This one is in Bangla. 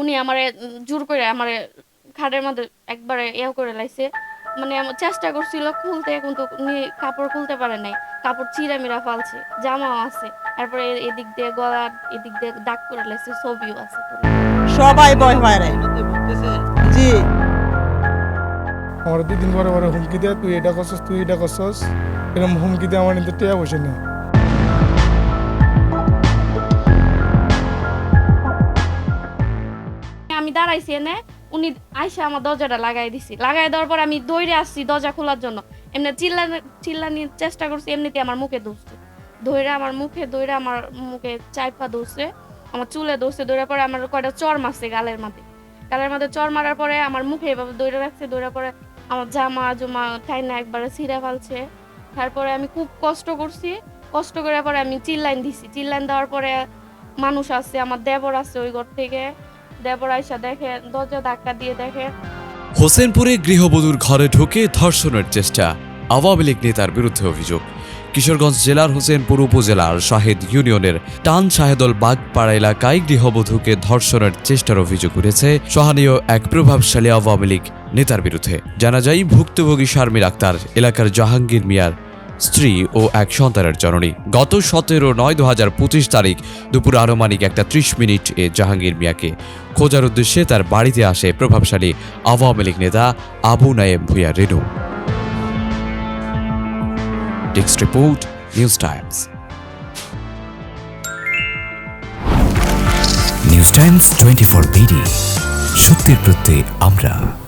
উনি আমারে জোর করে আমারে খাটের মধ্যে একবারে ইয়ে করে লাইছে। মানে আমার চেষ্টা করছিল খুলতে কিন্তু উনি কাপড় খুলতে পারে নাই। কাপড় চিরা মিরা ফালছে জামাও আছে। তারপরে এদিক দিয়ে গলার এদিক দিয়ে দাগ করে লাইছে ছবিও আছে সবাই ভয় পায় রে। জি। আমার দুই দিন পরে পরে হুমকি দেয় তুই এটা করছস তুই এটা করছস? এরকম হুমকি দিয়ে আমার নিতে টেয়া বসে নেই। দাঁড়াইছি এনে উনি আইসা আমার দরজাটা লাগাই দিছি। লাগাই দেওয়ার পর আমি দৌড়ে আসছি দরজা খোলার জন্য। এমনি চিল্লানি চিল্লানির চেষ্টা করছি এমনিতে আমার মুখে দৌড়ছে ধইরা আমার মুখে দৌড়ে আমার মুখে চাইপা দৌড়ছে আমার চুলে দৌড়ছে দৌড়ে পরে আমার কয়টা চর মারছে গালের মধ্যে। গালের মধ্যে চর মারার পরে আমার মুখে এভাবে দৌড়ে রাখছে দৌড়ে পরে আমার জামা জমা ঠাইনা একবারে ছিঁড়ে ফেলছে। তারপরে আমি খুব কষ্ট করছি। কষ্ট করার পরে আমি চিল্লাইন দিছি। চিল্লাইন দেওয়ার পরে মানুষ আছে, আমার দেবর আছে ওই ঘর থেকে। দেখে দরজা ধাক্কা দিয়ে দেখে হোসেনপুরে গৃহবধূর ঘরে ঢুকে ধর্ষণের চেষ্টা, আওয়ামী লীগ নেতার বিরুদ্ধে অভিযোগ। কিশোরগঞ্জ জেলার হোসেনপুর উপজেলার শাহেদ ইউনিয়নের টান শাহেদল বাগপাড়া এলাকায় গৃহবধূকে ধর্ষণের চেষ্টার অভিযোগ উঠেছে সহানীয় এক প্রভাবশালী আওয়ামী লীগ নেতার বিরুদ্ধে। জানা যায়, ভুক্তভোগী শারমির আক্তার এলাকার জাহাঙ্গীর মিয়ার স্ত্রী ও এক সন্তানের জননী। গত সতেরো নয় দু হাজার পঁচিশ তারিখ দুপুর আনুমানিক একটা ত্রিশ মিনিট এ জাহাঙ্গীর মিয়াকে খোঁজার উদ্দেশ্যে তার বাড়িতে আসে প্রভাবশালী আওয়ামী লীগ নেতা Abu Nayem Bhuiya Renu. Text report, News Times. News Times twenty four BD. সত্যের প্রত্যয়ে আমরা।